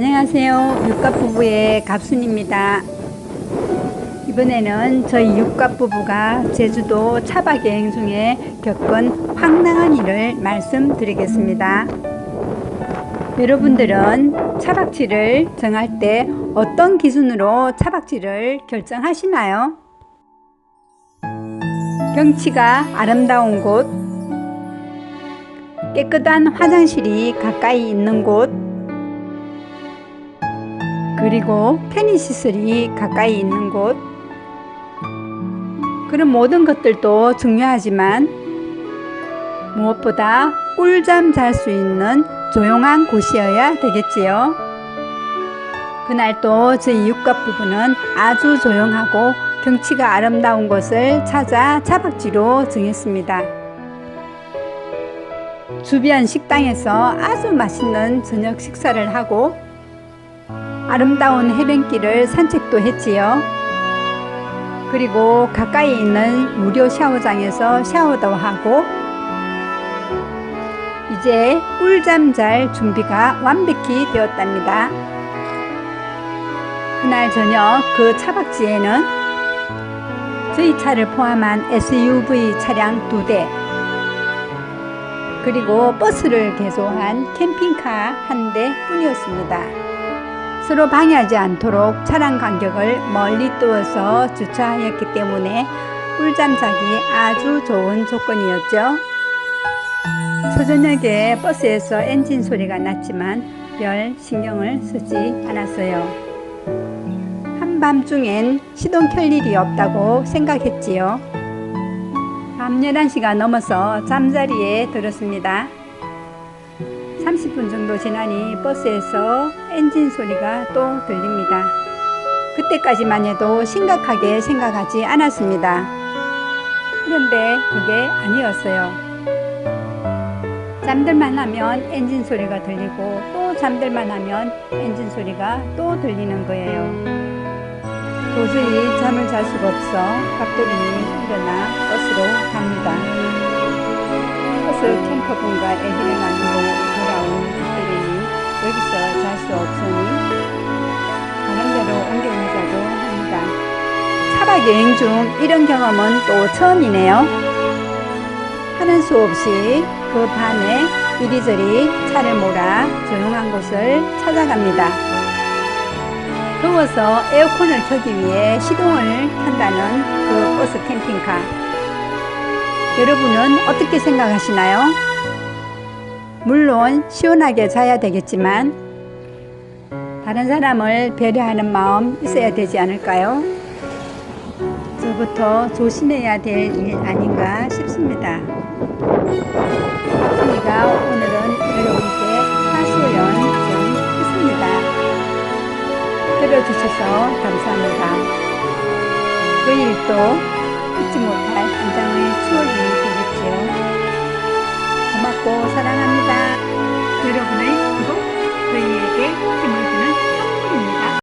안녕하세요. 육갑부부의 갑순입니다. 이번에는 저희 육갑부부가 제주도 차박 여행 중에 겪은 황당한 일을 말씀드리겠습니다. 여러분들은 차박지를 정할 때 어떤 기준으로 차박지를 결정하시나요? 경치가 아름다운 곳, 깨끗한 화장실이 가까이 있는 곳, 그리고 편의시설이 가까이 있는 곳, 그런 모든 것들도 중요하지만 무엇보다 꿀잠 잘 수 있는 조용한 곳이어야 되겠지요. 그날 또 저희 육갑 부부는 아주 조용하고 경치가 아름다운 곳을 찾아 차박지로 정했습니다. 주변 식당에서 아주 맛있는 저녁 식사를 하고 아름다운 해변길을 산책도 했지요. 그리고 가까이 있는 무료 샤워장에서 샤워도 하고 이제 꿀잠 잘 준비가 완벽히 되었답니다. 그날 저녁 그 차박지에는 저희 차를 포함한 SUV 차량 두 대, 그리고 버스를 개조한 캠핑카 한 대 뿐이었습니다. 서로 방해하지 않도록 차량 간격을 멀리 두어서 주차하였기 때문에 꿀잠 자기 아주 좋은 조건이었죠. 초저녁에 버스에서 엔진 소리가 났지만 별 신경을 쓰지 않았어요. 한밤중엔 시동 켤 일이 없다고 생각했지요. 밤 11시가 넘어서 잠자리에 들었습니다. 30분 정도 지나니 버스에서 엔진 소리가 또 들립니다. 그때까지만 해도 심각하게 생각하지 않았습니다. 그런데 그게 아니었어요. 잠들만 하면 엔진 소리가 들리고 또 잠들만 하면 엔진 소리가 또 들리는 거예요. 도저히 잠을 잘 수가 없어 갑돌이니 일어나 버스로 갑니다. 버스 캠퍼분과 애기를 나누고 돌아온 갑돌이니 여기서 잘 수 없으니 다른 데로 옮겨오자고 합니다. 차박 여행 중 이런 경험은 또 처음이네요. 하는 수 없이 그 밤에 이리저리 차를 몰아 조용한 곳을 찾아갑니다. 더워서 에어컨을 켜기 위해 시동을 켠다는 그 버스 캠핑카. 여러분은 어떻게 생각하시나요? 물론 시원하게 자야 되겠지만 다른 사람을 배려하는 마음 있어야 되지 않을까요? 저부터 조심해야 될 일 아닌가 싶습니다. 박순이가 오늘은 여러분께 하소연 좀 했습니다. 들어주셔서 감사합니다. 그 일도 잊지 못할 굉장의 추억이 되겠지요. 고맙고 사랑합니다. 여러분의 구독 저희에게 힘을